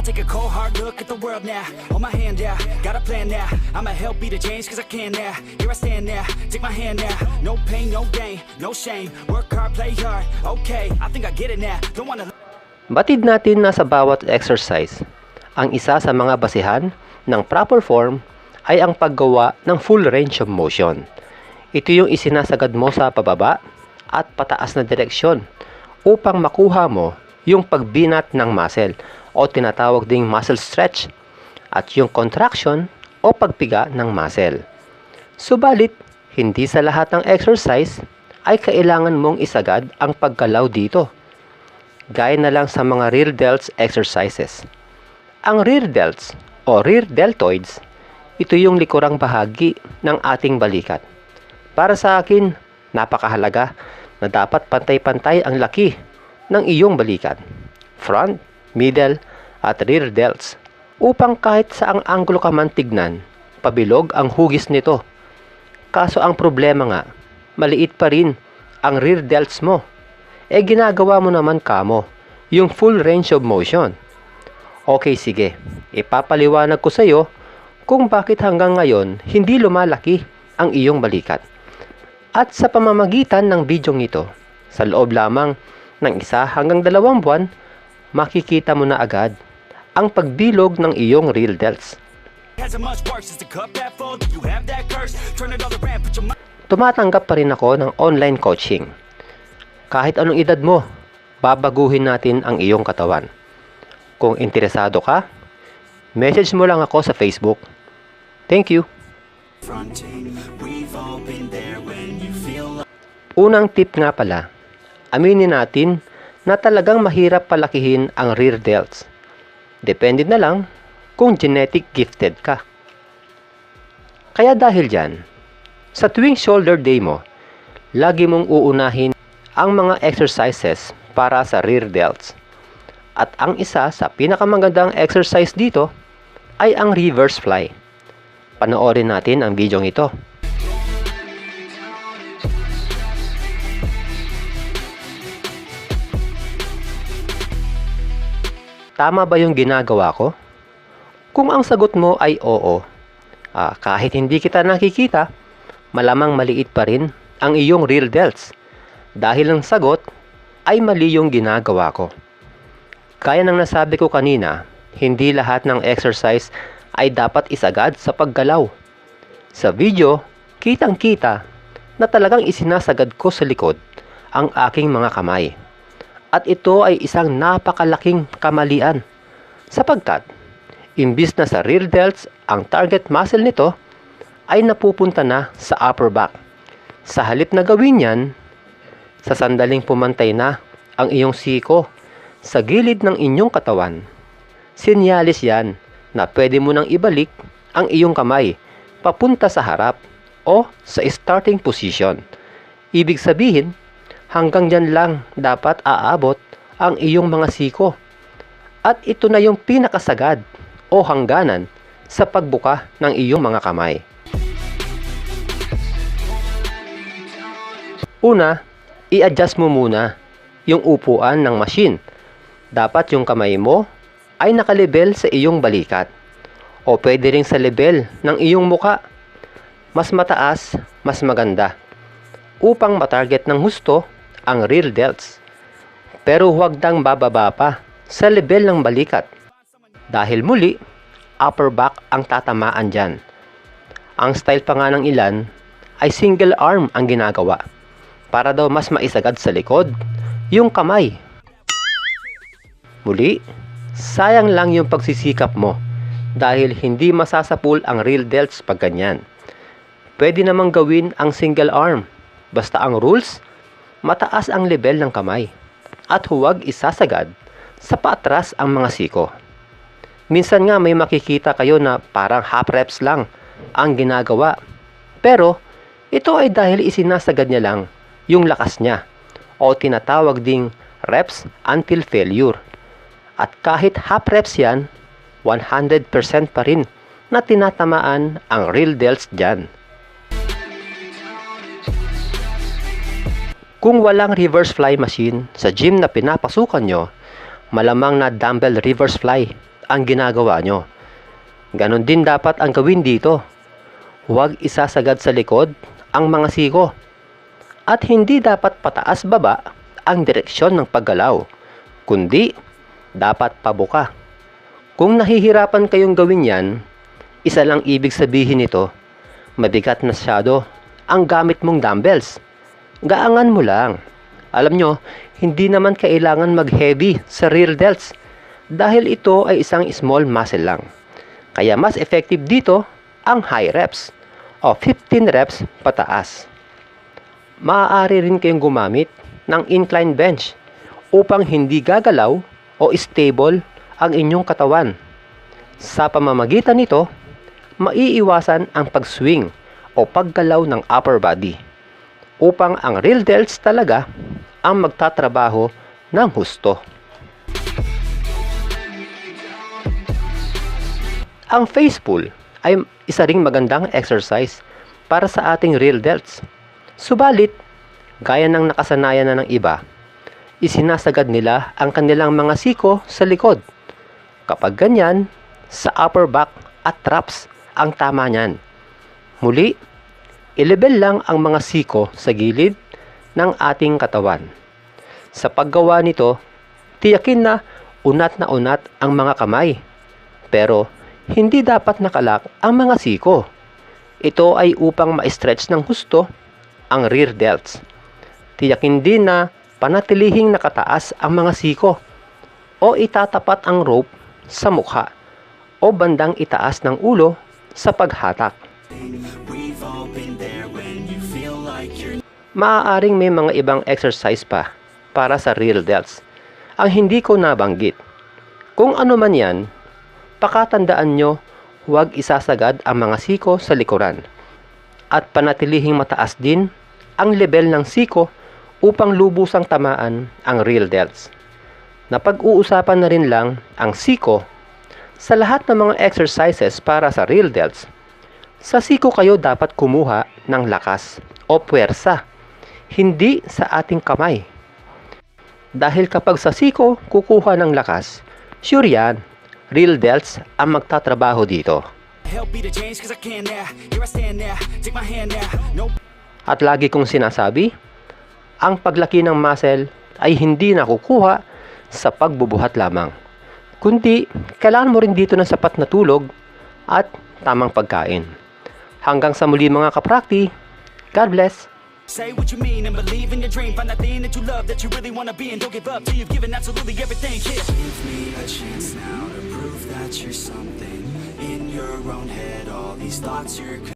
I take a cold hard look at the world now. Hold my hand out, got a plan now. I'ma help be the change cause I can now. Here I stand now, take my hand now. No pain, no gain, no shame. Work hard, play hard. Okay, I think I get it now. Don't wanna. Batid natin na sa bawat exercise, ang isa sa mga basihan ng proper form ay ang paggawa ng full range of motion. Ito yung isinasagad mo sa pababa at pataas na direksyon upang makuha mo yung pagbinat ng muscle o tinatawag ding muscle stretch at yung contraction o pagpiga ng muscle. Subalit, hindi sa lahat ng exercise ay kailangan mong isagad ang paggalaw dito gaya na lang sa mga rear delts exercises. Ang rear delts o rear deltoids, ito yung likurang bahagi ng ating balikat. Para sa akin, napakahalaga na dapat pantay-pantay ang laki ng iyong balikat. Front, middle, at rear delts upang kahit sa ang anggulo ka man tignan, pabilog ang hugis nito. Kaso ang problema nga, maliit pa rin ang rear delts mo eh ginagawa mo naman kamo, yung full range of motion. Okay, sige. Ipapaliwanag ko sa iyo kung bakit hanggang ngayon hindi lumalaki ang iyong balikat. At sa pamamagitan ng bidyong ito, sa loob lamang ng isa hanggang dalawang buwan, makikita mo na agad ang pagbilog ng iyong real delts. Tumatanggap pa rin ako ng online coaching. Kahit anong edad mo, babaguhin natin ang iyong katawan. Kung interesado ka, message mo lang ako sa Facebook. Thank you. Unang tip nga pala, aminin natin na talagang mahirap palakihin ang rear delts. Depende na lang kung genetic gifted ka. Kaya dahil dyan, sa tuwing shoulder day mo, lagi mong uunahin ang mga exercises para sa rear delts. At ang isa sa pinakamagandang exercise dito ay ang reverse fly. Panoorin natin ang video ito. Tama ba yung ginagawa ko? Kung ang sagot mo ay oo, ah, kahit hindi kita nakikita, malamang maliit pa rin ang iyong real delts dahil ang sagot ay mali yung ginagawa ko. Kaya ng nasabi ko kanina, hindi lahat ng exercise ay dapat isagad sa paggalaw. Sa video, kitang-kita na talagang isinasagad ko sa likod ang aking mga kamay. At ito ay isang napakalaking kamalian sapagkat imbis na sa rear delts ang target muscle nito ay napupunta na sa upper back. Sa halip na gawin yan, sa sandaling pumantay na ang iyong siko sa gilid ng inyong katawan. Sinyalis yan na pwede mo nang ibalik ang iyong kamay papunta sa harap o sa starting position. Ibig sabihin, hanggang dyan lang dapat aabot ang iyong mga siko. At ito na yung pinakasagad o hangganan sa pagbuka ng iyong mga kamay. Una, i-adjust mo muna yung upuan ng machine. Dapat yung kamay mo ay nakalibel sa iyong balikat o pwede rin sa level ng iyong muka. Mas mataas, mas maganda upang matarget ng husto ang rear delts. Pero huwag dang bababa pa sa level ng balikat dahil muli, upper back ang tatamaan dyan. Ang style pa nga ng ilan ay single arm ang ginagawa para daw mas maisagad sa likod yung kamay. Muli, sayang lang yung pagsisikap mo dahil hindi masasapul ang real delts pag ganyan. Pwede namang gawin ang single arm basta ang rules, mataas ang level ng kamay at huwag isasagad sa patras ang mga siko. Minsan nga may makikita kayo na parang half reps lang ang ginagawa. Pero ito ay dahil isinasagad niya lang yung lakas niya o tinatawag ding reps until failure. At kahit half reps yan, 100% pa rin na tinatamaan ang real delts dyan. Kung walang reverse fly machine sa gym na pinapasukan nyo, malamang na dumbbell reverse fly ang ginagawa nyo. Ganon din dapat ang gawin dito. Huwag isasagad sa likod ang mga siko. At hindi dapat pataas baba ang direksyon ng paggalaw, kundi dapat pabuka. Kung nahihirapan kayong gawin yan, isa lang ibig sabihin nito, mabigat na shadow ang gamit mong dumbbells. Gaangan mo lang. Alam nyo, hindi naman kailangan mag-heavy sa rear delts dahil ito ay isang small muscle lang. Kaya mas effective dito ang high reps o 15 reps pataas. Maaari rin kayong gumamit ng incline bench upang hindi gagalaw o stable ang inyong katawan. Sa pamamagitan nito, maiiwasan ang pag-swing o paggalaw ng upper body upang ang real delts talaga ang magtatrabaho ng husto. Ang face pull ay isa ring magandang exercise para sa ating real delts. Subalit, gaya ng nakasanayan na ng iba, isinasagad nila ang kanilang mga siko sa likod. Kapag ganyan, sa upper back at traps ang tama niyan. Muli, ilebel lang ang mga siko sa gilid ng ating katawan. Sa paggawa nito, tiyakin na unat na unat ang mga kamay. Pero, hindi dapat nakalak ang mga siko. Ito ay upang ma-stretch ng husto ang rear delts. Tiyakin din na panatilihing nakataas ang mga siko o itatapat ang rope sa mukha o bandang itaas ng ulo sa paghatak. Maaaring may mga ibang exercise pa para sa rear delts ang hindi ko nabanggit. Kung ano man yan, pakatandaan nyo huwag isasagad ang mga siko sa likuran at panatilihing mataas din ang level ng siko upang lubusang tamaan ang real delts. Napag-uusapan na rin lang ang siko sa lahat ng mga exercises para sa real delts. Sa siko kayo dapat kumuha ng lakas o puwersa, hindi sa ating kamay. Dahil kapag sa siko kukuha ng lakas, sure yan, real delts ang magtatrabaho dito. At lagi kong sinasabi, ang paglaki ng muscle ay hindi nakukuha sa pagbubuhat lamang. Kundi, kailangan mo rin dito ng sapat na tulog at tamang pagkain. Hanggang sa muli mga kaprakti, God bless! Say what you mean and believe in your dream. Find that thing that you love that you really wanna be and don't give up till you've given absolutely everything. Yeah. Give me a chance now to prove that you're something in your own head. All these thoughts you're